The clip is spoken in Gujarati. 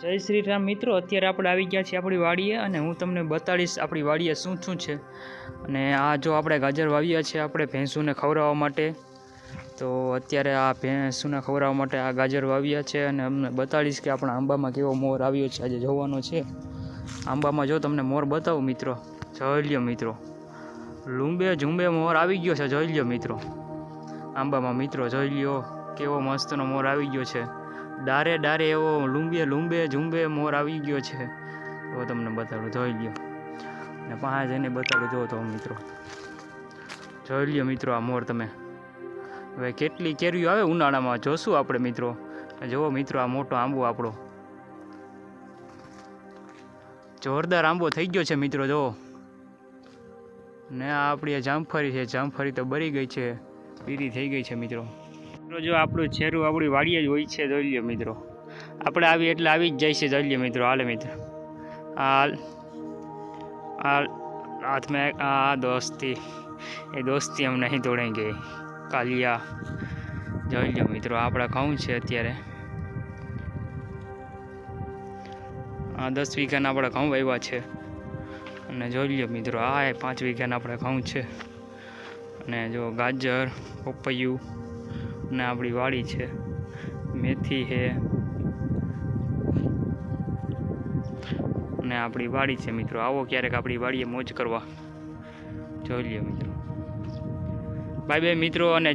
જય શ્રી રામ મિત્રો, અત્યારે આપણે આવી ગયા છીએ આપણી વાડીએ અને હું તમને બતાડીશ આપણી વાડીએ શું શું છે. અને આ જો આપણે ગાજર વાવ્યા છે આપણે ભેંસુને ખવડાવવા માટે, તો અત્યારે આ ભેંસુને ખવડાવવા માટે આ ગાજર વાવ્યા છે અને અમને બતાડીશ કે આપણા આંબામાં કેવો મોર આવ્યો છે, આજે જોવાનો છે. આંબામાં જો તમને મોર બતાવું મિત્રો જોઈ લ્યો મિત્રો. લુંબે ઝુંબે મોર આવી ગયો છે જોઈ લ્યો મિત્રો. આંબામાં મિત્રો જોઈ લ્યો, કેવો મસ્તનો મોર આવી ગયો છે. ડારે ડારે એવો લુંબે લુંબે ઝુંબે મોર આવી ગયો છે. તો તમને બતાડું, જોઈ લ્યો. ને પાંચ એને બતાડું જો તો મિત્રો. જોઈ લ્યો મિત્રો આ મોર તમે. હવે કેટલી કેરીઓ આવે ઉનાળામાં, જોશું આપણે મિત્રો. જુઓ મિત્રો આ મોટો આંબો આપણો. જોરદાર આંબો થઈ ગયો છે મિત્રો, જુઓ. ને આ આપણી જામફળી છે, જામફળી તો બળી ગઈ છે. પીરી થઈ ગઈ છે મિત્રો. મિત્રો જો આપણું છેરું આપણી વાડીએ જ હોય છે, જોઈ મિત્રો. આપણે આવી એટલે આવી જ જાય છે, જોઈ મિત્રો. હાલે મિત્રો. હાલ. હાલ. હાથ આ દોસ્તી. એ દોસ્તી હમ નહીં તોડેંગે કાલિયા. જોઈ લો મિત્રો, આપણા ખાઉં છે અત્યારે. આ દસ વીઘાના આપણા ઘઉં વાવ્યા છે. અને જોઈ લો મિત્રો, આ પાંચ વીઘાના આપણા ઘઉં છે. અને જો ગાજર, પપૈયું ને આપણી વાડી છે. મેથી છે. ને આપણી વાડી છે મિત્રો. આવો ક્યારેક આપણી વાડીએ મોજ કરવા. જોઈ લ્યો મિત્રો. બાય બાય મિત્રો, અને